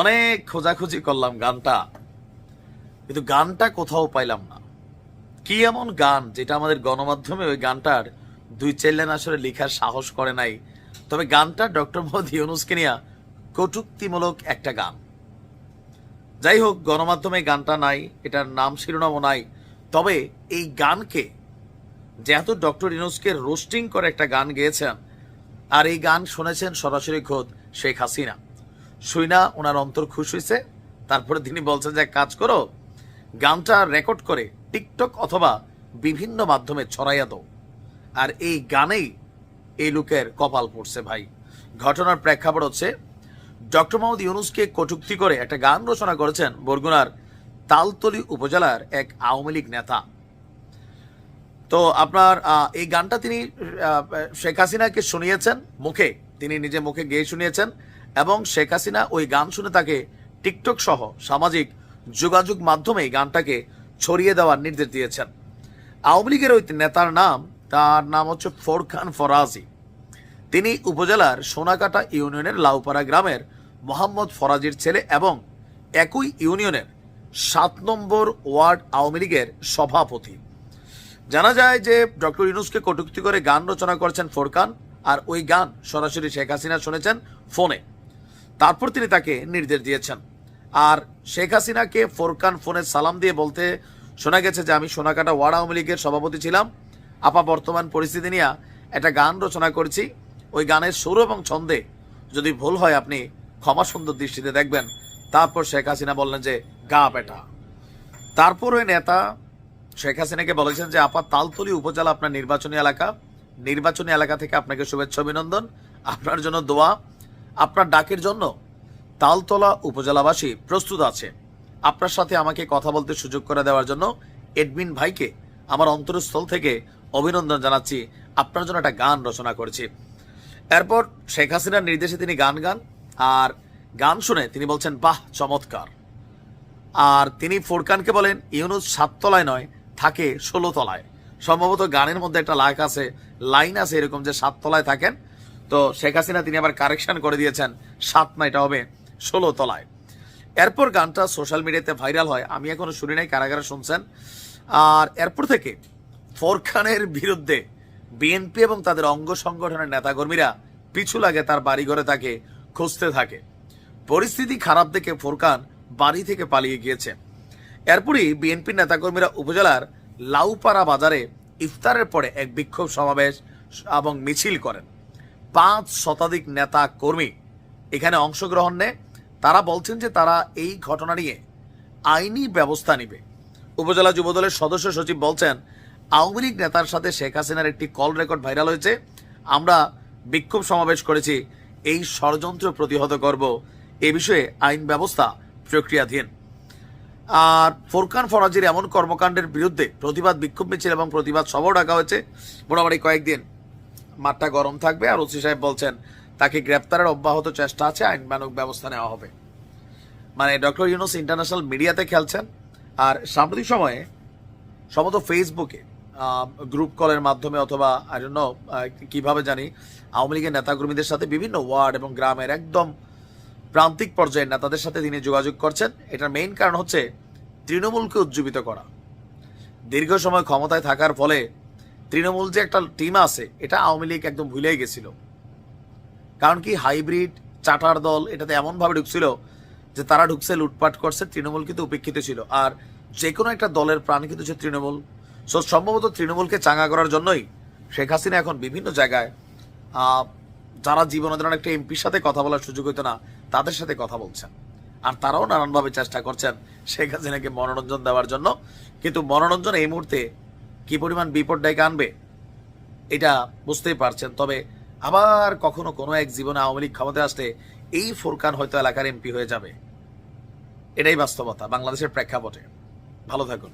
অনেক খোঁজাখুঁজি করলাম গানটা, কিন্তু গানটা কোথাও পাইলাম না। কি এমন গান যেটা আমাদের গণমাধ্যমে ওই গানটার দুই চাইলেন আসলে লেখার সাহস করে নাই? তবে গানটা ডক্টর মোহাম্মদ ইউনুসকে নিয়ে কটুক্তিমূলক একটা গান। যাই হোক, গণমাধ্যমে গানটা নাই, এটার নাম শিরোনামও নাই। তবে এই গানকে যেহেতু ডক্টর ইউনুসকে রোস্টিং করে একটা গান গেয়েছেন আর এই গান শুনেছেন সরাসরি খোদ শেখ হাসিনা। শুইনা ওনার অন্তর খুশ হয়েছে তারপরে তিনি বলছেন যে কাজ করো, গানটা রেকর্ড করে টিকটক অথবা বিভিন্ন মাধ্যমে ছড়াইয়া দাও। আর এই গানেই এই লোকের কপাল পড়ছে ভাই। ঘটনার প্রেক্ষাপট হচ্ছে, ডক্টর মোহাম্মদ ইউনুসকে কটুক্তি করে একটা গান রচনা করেছেন বরগুনার তালতলি উপজেলার এক আওয়ামী লীগ নেতা। তো আপনার এই গানটা তিনি শেখ হাসিনাকে শুনিয়েছেন মুখে, তিনি নিজে মুখে গেয়ে শুনিয়েছেন, এবং শেখ হাসিনা ওই গান শুনে তাকে টিকটক সহ সামাজিক যোগাযোগ মাধ্যমে গানটাকে ছড়িয়ে দেওয়ার নির্দেশ দিয়েছেন। আওয়ামী লীগের ওই নেতার নাম, তার নাম হচ্ছে ফোরখান ফরাজি। তিনি উপজেলার সোনাকাটা ইউনিয়নের লাউপাড়া গ্রামের মোহাম্মদ ফরাজির ছেলে এবং একই ইউনিয়নের সাত নম্বর ওয়ার্ড আওয়ামী লীগের সভাপতি। জানা যায় যে ডক্টর ইউনুসকে কটূক্তি করে গান রচনা করেছেন ফোরকান, আর ওই গান সরাসরি শেখ হাসিনা শুনেছেন ফোনে। তারপর তিনি তাকে নির্দেশ দিয়েছেন। আর শেখ হাসিনাকে ফোরকান ফোনে সালাম দিয়ে বলতে শোনা গেছে যে, আমি সোনাকাটা ওয়ার্ড আওয়ামী লীগের সভাপতি ছিলাম। আপা, বর্তমান পরিস্থিতি নিয়ে একটা গান রচনা করেছি। ওই গানের সুর এবং ছন্দে যদি ভুল হয়, আপনি ক্ষমা সুন্দর দৃষ্টিতে দেখবেন। তারপর শেখ হাসিনা বললেন যে, গা, বেটা। তারপর ওই নেতা শেখ হাসিনাকে বলেছেন যে, আপা, তালতলি উপজেলা আপনার নির্বাচনী এলাকা। নির্বাচনী এলাকা থেকে আপনাকে শুভেচ্ছা অভিনন্দন। আপনার জন্য দোয়া। আপনার ডাকের জন্য তালতলা উপজেলাবাসী প্রস্তুত আছে। আপনার সাথে আমাকে কথা বলতে সুযোগ করে দেওয়ার জন্য এডমিন ভাইকে আমার অন্তরস্থল থেকে অভিনন্দন জানাচ্ছি। আপনার জন্য একটা গান রচনা করেছি। এরপর শেখ হাসিনার নির্দেশে তিনি গান গান, আর গান শুনে তিনি বলছেন, বাহ, চমৎকার। আর তিনি ফোরকানকে বলেন, ইউনুস সাততলায় নয় থাকে ষোলো তলায়। সম্ভবত গানের মধ্যে একটা লাইক আছে, লাইন আছে এরকম যে সাত তলায় থাকেন। তো শেখ হাসিনা তিনি আবার কারেকশন করে দিয়েছেন, সাত না, এটা হবে ষোলো তলায়। এরপর গানটা সোশ্যাল মিডিয়াতে ভাইরাল হয়, আমি এখনও শুনি নাই, কারাগারে শুনছেন। আর এরপর থেকে ফোরখানের বিরুদ্ধে বিএনপি এবং তাদের অঙ্গ সংগঠনের নেতাকর্মীরা পিছু লাগে, তার বাড়িঘরে তাকে খুঁজতে থাকে। পরিস্থিতি খারাপ দেখে ফোরকান বাড়ি থেকে পালিয়ে গিয়েছে। এরপরই বিএনপি নেতাকর্মীরা উপজেলার লাউপাড়া বাজারে ইফতারের পরে এক বিক্ষোভ সমাবেশ এবং মিছিল করেন। পাঁচ শতাধিক নেতা কর্মী এখানে অংশগ্রহণ নেয়। তারা বলছেন যে তারা এই ঘটনা নিয়ে আইনি ব্যবস্থা নেবে। উপজেলা যুবদলের সদস্য সচিব বলছেন, আওয়ামী লীগ নেতার সাথে শেখ হাসিনার একটি কল রেকর্ড ভাইরাল হয়েছে। আমরা বিক্ষোভ সমাবেশ করেছি, এই ষড়যন্ত্র প্রতিহত করব, এ বিষয়ে আইন ব্যবস্থা প্রক্রিয়াধীন। আর ফোরকান ফরাজির এমন কর্মকাণ্ডের বিরুদ্ধে প্রতিবাদ বিক্ষোভ মিছিল এবং প্রতিবাদ সভাও ডাকা হয়েছে। মোটামুটি কয়েকদিন মাঠটা গরম থাকবে আর ওসি সাহেব বলছেন, তাকে গ্রেপ্তারের অব্যাহত চেষ্টা আছে আইন মানক ব্যবস্থা নেওয়া হবে। মানে ডক্টর ইউনুস ইন্টারন্যাশনাল মিডিয়াতে খেলছেন আর সাম্প্রতিক সময়ে সম্ভবত ফেসবুকে গ্রুপ কলের মাধ্যমে অথবা আই নো কীভাবে জানি, আওয়ামী লীগের নেতাকর্মীদের সাথে বিভিন্ন ওয়ার্ড এবং গ্রামের একদম প্রান্তিক পর্যায়ের নেতাদের সাথে তিনি যোগাযোগ করছেন। এটার মেইন কারণ হচ্ছে তৃণমূলকে উজ্জীবিত করা। দীর্ঘ সময় ক্ষমতায় থাকার ফলে তৃণমূল যে একটা টিম আছে, এটা আওয়ামী লীগ একদম ভুলেই গেছিল। কারণ কি হাইব্রিড, চাটার দল, এটাতে এমনভাবে ঢুকছিল যে তারা ঢুকছে, লুটপাট করছে, তৃণমূল কিন্তু উপেক্ষিত ছিল। আর যে কোনো একটা দলের প্রাণ কিন্তু হচ্ছে তৃণমূল। সো সম্ভবত তৃণমূলকে চাঙ্গা করার জন্যই শেখ হাসিনা এখন বিভিন্ন জায়গায় যারা জীবনে ধরেন একটা এমপির সাথে কথা বলার সুযোগ হতো না তাদের সাথে কথা বলছেন। আর তারাও নানানভাবে চেষ্টা করছেন শেখ হাসিনাকে মনোরঞ্জন দেওয়ার জন্য। কিন্তু মনোরঞ্জন এই মুহূর্তে কি পরিমাণ বিপদ ডেকে আনবে, এটা বুঝতেই পারছেন। তবে আবার কখনো কোনো এক জীবনে আওয়ামী লীগ ক্ষমতায় আসলে এই ফোরকান হয়তো এলাকার এমপি হয়ে যাবে। এটাই বাস্তবতা বাংলাদেশের প্রেক্ষাপটে। ভালো থাকুন।